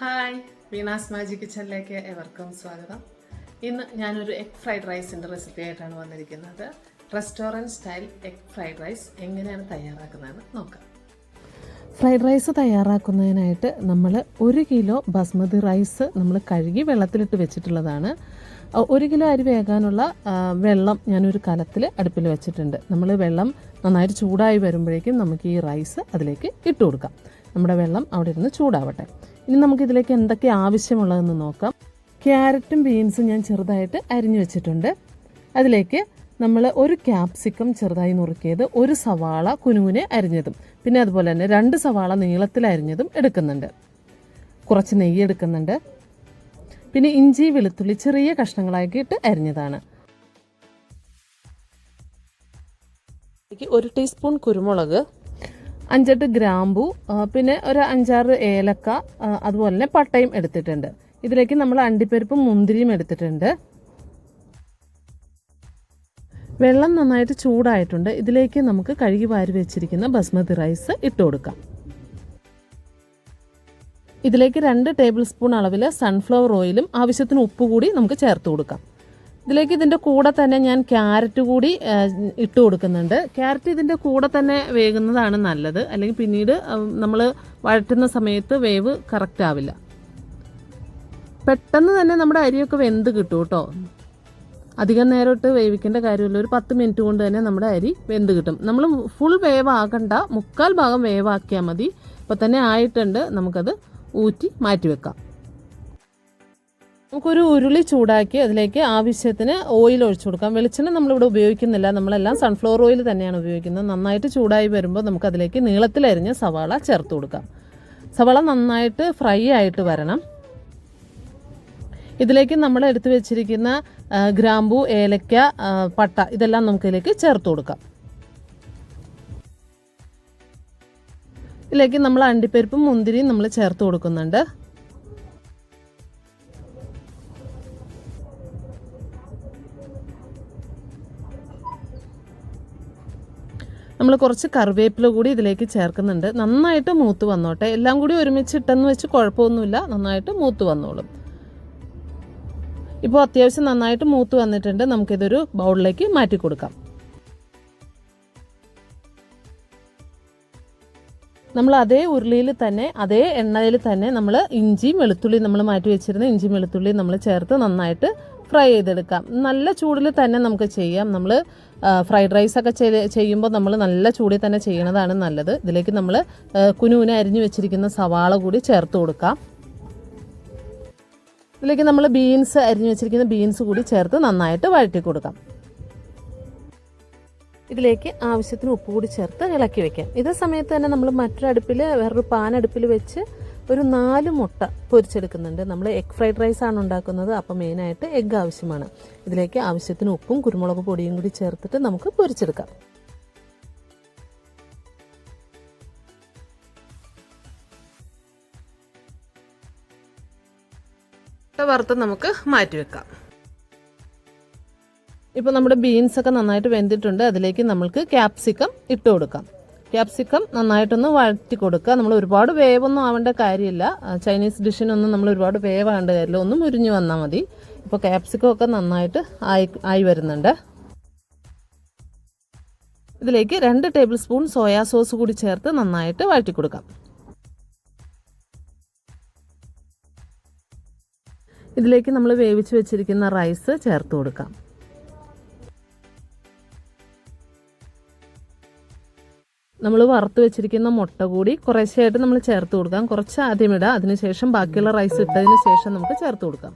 Hi Veena's മാജി കിച്ചണിലേക്ക് എവർക്കും സ്വാഗതം. ഇന്ന് ഞാനൊരു എഗ് ഫ്രൈഡ് റൈസിന്റെ റെസിപ്പി ആയിട്ടാണ് വന്നിരിക്കുന്നത്. Restaurant style egg fried rice എങ്ങനെയാണ് തയ്യാറാക്കുന്നതെന്ന് നോക്കാം. ഫ്രൈഡ് റൈസ് തയ്യാറാക്കുന്നതിനായിട്ട് നമ്മൾ ഒരു കിലോ ബസ്മതി റൈസ് നമ്മൾ കഴുകി വെള്ളത്തിലിട്ട് വെച്ചിട്ടുള്ളതാണ്. ഒരു കിലോ അരി വേകാനുള്ള വെള്ളം ഞാനൊരു കലത്തിൽ അടുപ്പിൽ വെച്ചിട്ടുണ്ട്. നമ്മൾ വെള്ളം നന്നായിട്ട് ചൂടായി വരുമ്പോഴേക്കും നമുക്ക് ഈ റൈസ് അതിലേക്ക് ഇട്ട് കൊടുക്കാം. നമ്മുടെ വെള്ളം അവിടെ ഇരുന്ന് ചൂടാവട്ടെ. ഇനി നമുക്ക് ഇതിലേക്ക് എന്തൊക്കെ ആവശ്യമുള്ളതെന്ന് നോക്കാം. ക്യാരറ്റും ബീൻസും ഞാൻ ചെറുതായിട്ട് അരിഞ്ഞു വെച്ചിട്ടുണ്ട്. അതിലേക്ക് നമ്മൾ ഒരു ക്യാപ്സിക്കം ചെറുതായി നുറുക്കിയത് ഒരു സവാള കുനുകുനെ അരിഞ്ഞതും പിന്നെ അതുപോലെ തന്നെ രണ്ട് സവാള നീളത്തിൽ അരിഞ്ഞതും എടുക്കുന്നുണ്ട്. കുറച്ച് നെയ്യ് എടുക്കുന്നുണ്ട്. പിന്നെ ഇഞ്ചി വെളുത്തുള്ളി ചെറിയ കഷ്ണങ്ങളാക്കിയിട്ട് അരിഞ്ഞതാണ്. ഒരു ടീസ്പൂൺ കുരുമുളക് അഞ്ചെട്ട് ഗ്രാമ്പു പിന്നെ ഒരു അഞ്ചാറ് ഏലക്ക അതുപോലെ തന്നെ പട്ടയും എടുത്തിട്ടുണ്ട്. ഇതിലേക്ക് നമ്മൾ അണ്ടിപ്പരിപ്പും മുന്തിരിയും എടുത്തിട്ടുണ്ട്. വെള്ളം നന്നായിട്ട് ചൂടായിട്ടുണ്ട്. ഇതിലേക്ക് നമുക്ക് കഴുകി വാരി വെച്ചിരിക്കുന്ന ബസ്മതി റൈസ് ഇട്ട് കൊടുക്കാം. ഇതിലേക്ക് രണ്ട് ടേബിൾ സ്പൂൺ അളവിൽ സൺഫ്ലവർ ഓയിലും ആവശ്യത്തിന് ഉപ്പ് കൂടി നമുക്ക് ചേർത്ത് കൊടുക്കാം. ഇതിലേക്ക് ഇതിന്റെ കൂടെ തന്നെ ഞാൻ ക്യാരറ്റ് കൂടി ഇട്ട് കൊടുക്കുന്നുണ്ട്. ക്യാരറ്റ് ഇതിന്റെ കൂടെ തന്നെ വേകുന്നതാണ് നല്ലത്. അല്ലെങ്കിൽ പിന്നീട് നമ്മൾ വഴറ്റുന്ന സമയത്ത് വേവ് കറക്റ്റ് ആവില്ല. പെട്ടെന്ന് തന്നെ നമ്മുടെ അരിയൊക്കെ വെന്ത് കിട്ടും കേട്ടോ. അധികം നേരമിട്ട് വേവിക്കേണ്ട കാര്യമില്ല. ഒരു പത്ത് മിനിറ്റ് കൊണ്ട് തന്നെ നമ്മുടെ അരി വെന്ത് കിട്ടും. നമ്മൾ ഫുൾ വേവാകണ്ട മുക്കാൽ ഭാഗം വേവാക്കിയാൽ മതി. ഇപ്പം തന്നെ ആയിട്ടുണ്ട്. നമുക്കത് ഊറ്റി മാറ്റി വെക്കാം. നമുക്കൊരു ഉരുളി ചൂടാക്കി അതിലേക്ക് ആവശ്യത്തിന് ഓയിൽ ഒഴിച്ചു കൊടുക്കാം. വെളിച്ചെണ്ണ നമ്മളിവിടെ ഉപയോഗിക്കുന്നില്ല. നമ്മളെല്ലാം സൺഫ്ലവർ ഓയിൽ തന്നെയാണ് ഉപയോഗിക്കുന്നത്. നന്നായിട്ട് ചൂടായി വരുമ്പോൾ നമുക്ക് അതിലേക്ക് നീളത്തിലരിഞ്ഞ സവാള ചേർത്ത് കൊടുക്കാം. സവാള നന്നായിട്ട് ഫ്രൈ ആയിട്ട് വരണം. ഇതിലേക്ക് നമ്മൾ എടുത്തു വെച്ചിരിക്കുന്ന ഗ്രാമ്പു ഏലക്ക പട്ട ഇതെല്ലാം നമുക്കിതിലേക്ക് ചേർത്ത് കൊടുക്കാം. ഇതിലേക്ക് നമ്മൾ അണ്ടിപ്പരിപ്പും മുന്തിരിയും നമ്മൾ ചേർത്ത് കൊടുക്കുന്നുണ്ട്. നമ്മൾ കുറച്ച് കറിവേപ്പില കൂടി ഇതിലേക്ക് ചേർക്കുന്നുണ്ട്. നന്നായിട്ട് മൂത്ത് വന്നോട്ടെ. എല്ലാം കൂടി ഒരുമിച്ച് ഇട്ടെന്ന് വെച്ച് കുഴപ്പമൊന്നുമില്ല. നന്നായിട്ട് മൂത്ത് വന്നോളും. ഇപ്പോൾ അത്യാവശ്യം നന്നായിട്ട് മൂത്ത് വന്നിട്ടുണ്ട്. നമുക്കിതൊരു ബൗളിലേക്ക് മാറ്റി കൊടുക്കാം. നമ്മൾ അതേ ഉരുളിയിൽ തന്നെ അതേ എണ്ണയിൽ തന്നെ നമ്മൾ ഇഞ്ചിയും വെളുത്തുള്ളിയും നമ്മൾ മാറ്റി വെച്ചിരുന്ന ഇഞ്ചിയും വെളുത്തുള്ളിയും നമ്മൾ ചേർത്ത് നന്നായിട്ട് ഫ്രൈ ചെയ്തെടുക്കാം. നല്ല ചൂടിൽ തന്നെ നമുക്ക് ചെയ്യാം. നമ്മൾ ഫ്രൈഡ് റൈസ് ഒക്കെ ചെയ് ചെയ്യുമ്പോൾ നമ്മൾ നല്ല ചൂടിൽ തന്നെ ചെയ്യണതാണ് നല്ലത്. ഇതിലേക്ക് നമ്മൾ കുനുകുന അരിഞ്ഞു വെച്ചിരിക്കുന്ന സവാള കൂടി ചേർത്ത് കൊടുക്കാം. ഇതിലേക്ക് നമ്മൾ ബീൻസ് അരിഞ്ഞു വെച്ചിരിക്കുന്ന ബീൻസ് കൂടി ചേർത്ത് നന്നായിട്ട് വഴറ്റി കൊടുക്കാം. ഇതിലേക്ക് ആവശ്യത്തിന് ഉപ്പ് കൂടി ചേർത്ത് ഇളക്കി വെക്കാം. ഇതേ സമയത്ത് തന്നെ നമ്മൾ മറ്റൊരു അടുപ്പിൽ വേറൊരു പാൻ അടുപ്പിൽ വെച്ച് ഒരു നാല് മുട്ട പൊരിച്ചെടുക്കുന്നുണ്ട്. നമ്മൾ എഗ് ഫ്രൈഡ് റൈസ് ആണ് ഉണ്ടാക്കുന്നത്. അപ്പോൾ മെയിനായിട്ട് എഗ് ആവശ്യമാണ്. ഇതിലേക്ക് ആവശ്യത്തിന് ഉപ്പും കുരുമുളക് പൊടിയും കൂടി ചേർത്തിട്ട് നമുക്ക് പൊരിച്ചെടുക്കാം. വറുത്ത് നമുക്ക് മാറ്റി വെക്കാം. ഇപ്പോൾ നമ്മുടെ ബീൻസ് ഒക്കെ നന്നായിട്ട് വെന്തിട്ടുണ്ട്. അതിലേക്ക് നമ്മൾക്ക് ക്യാപ്സിക്കം ഇട്ട് കൊടുക്കാം. ക്യാപ്സിക്കം നന്നായിട്ടൊന്ന് വഴറ്റി കൊടുക്കുക നമ്മൾ ഒരുപാട് വേവൊന്നും ആവേണ്ട കാര്യമില്ല. ചൈനീസ് ഡിഷിനൊന്നും നമ്മൾ ഒരുപാട് വേവാവേണ്ട കാര്യമില്ല. ഒന്ന് മുരിഞ്ഞു വന്നാൽ മതി. ഇപ്പോൾ ക്യാപ്സിക്കം ഒക്കെ നന്നായിട്ട് ആയി ആയി വരുന്നുണ്ട്. ഇതിലേക്ക് രണ്ട് ടേബിൾ സ്പൂൺ സോയാ സോസ് കൂടി ചേർത്ത് നന്നായിട്ട് വഴറ്റി കൊടുക്കാം ഇതിലേക്ക് നമ്മൾ വേവിച്ച് വെച്ചിരിക്കുന്ന റൈസ് ചേർത്ത് കൊടുക്കാം. നമ്മൾ വറുത്ത് വെച്ചിരിക്കുന്ന മുട്ട കൂടി കുറേശ്ശെയായിട്ട് നമ്മൾ ചേർത്ത് കൊടുക്കാം. കുറച്ച് ആദ്യം ഇടാം. അതിനുശേഷം ബാക്കിയുള്ള റൈസ് ഇട്ടതിന് ശേഷം നമുക്ക് ചേർത്ത് കൊടുക്കാം.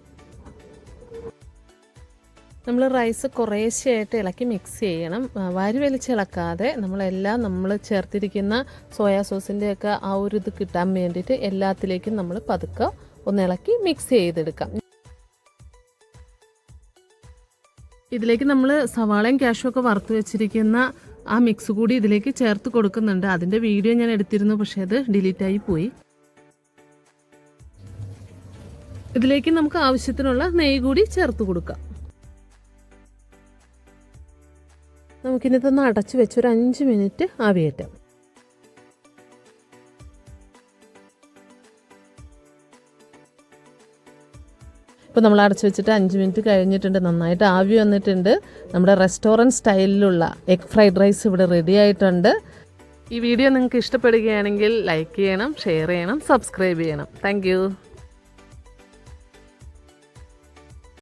നമ്മൾ റൈസ് കുറേശ്ശെയായിട്ട് ഇളക്കി മിക്സ് ചെയ്യണം. വാരി വലിച്ച് ഇളക്കാതെ നമ്മളെല്ലാം നമ്മൾ ചേർത്തിരിക്കുന്ന സോയാ സോസിന്റെയൊക്കെ ആ ഒരു ഇത് കിട്ടാൻ വേണ്ടിയിട്ട് എല്ലാത്തിലേക്കും നമ്മൾ പതുക്കെ ഒന്ന് ഇളക്കി മിക്സ് ചെയ്തെടുക്കാം. ഇതിലേക്ക് നമ്മൾ സവാളയും ക്യാഷും ഒക്കെ വറുത്ത് വെച്ചിരിക്കുന്ന ആ മിക്സ് കൂടി ഇതിലേക്ക് ചേർത്ത് കൊടുക്കുന്നുണ്ട്. അതിന്റെ വീഡിയോ ഞാൻ എടുത്തിരുന്നു പക്ഷേ അത് ഡിലീറ്റായി പോയി. ഇതിലേക്ക് നമുക്ക് ആവശ്യത്തിനുള്ള നെയ്യ് കൂടി ചേർത്ത് കൊടുക്കാം. നമുക്കിനി ഇതൊന്ന് അടച്ചു വെച്ച് ഒരു അഞ്ച് മിനിറ്റ് ആവിയേറ്റാം. ഇപ്പോൾ നമ്മൾ അടച്ചു വെച്ചിട്ട് അഞ്ച് മിനിറ്റ് കഴിഞ്ഞിട്ടുണ്ട് നന്നായിട്ട് ആവി വന്നിട്ടുണ്ട്. നമ്മുടെ റെസ്റ്റോറന്റ് സ്റ്റൈലിലുള്ള എഗ് ഫ്രൈഡ് റൈസ് ഇവിടെ റെഡി ആയിട്ടുണ്ട്. ഈ വീഡിയോ നിങ്ങൾക്ക് ഇഷ്ടപ്പെടുകയാണെങ്കിൽ ലൈക്ക് ചെയ്യണം ഷെയർ ചെയ്യണം സബ്സ്ക്രൈബ് ചെയ്യണം. താങ്ക്